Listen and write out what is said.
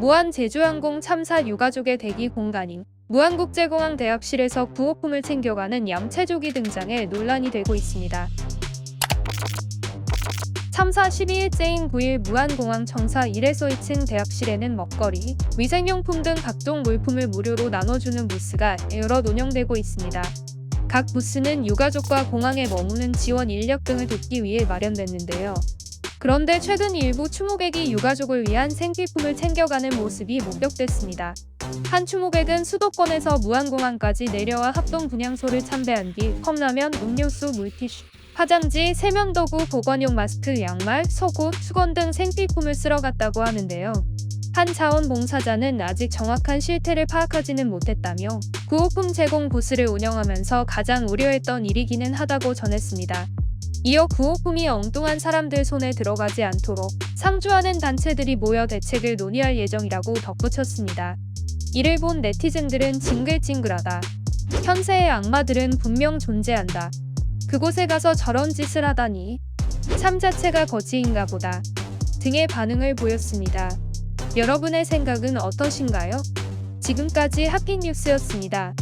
무한 제주항공 참사 유가족의 대기 공간인 무한국제공항 대합실에서 구호품을 챙겨가는 얌체족이 등장해 논란이 되고 있습니다. 참사 12일째인 9일 무한공항 청사 1에서 2층 대합실에는 먹거리, 위생용품 등 각종 물품을 무료로 나눠주는 부스가 여러 운영되고 있습니다. 각 부스는 유가족과 공항에 머무는 지원 인력 등을 돕기 위해 마련됐는데요. 그런데 최근 일부 추모객이 유가족을 위한 생필품을 챙겨가는 모습이 목격됐습니다. 한 추모객은 수도권에서 무안공항까지 내려와 합동 분향소를 참배한 뒤 컵라면, 음료수, 물티슈, 화장지, 세면도구, 보건용 마스크, 양말, 속옷, 수건 등 생필품을 쓸어 갔다고 하는데요. 한 자원봉사자는 아직 정확한 실태를 파악하지는 못했다며 구호품 제공 부스를 운영하면서 가장 우려했던 일이기는 하다고 전했습니다. 이어 구호품이 엉뚱한 사람들 손에 들어가지 않도록 상주하는 단체들이 모여 대책을 논의할 예정이라고 덧붙였습니다. 이를 본 네티즌들은 징글징글하다. 현세의 악마들은 분명 존재한다. 그곳에 가서 저런 짓을 하다니. 삶 자체가 거지인가 보다. 등의 반응을 보였습니다. 여러분의 생각은 어떠신가요? 지금까지 하핑뉴스였습니다.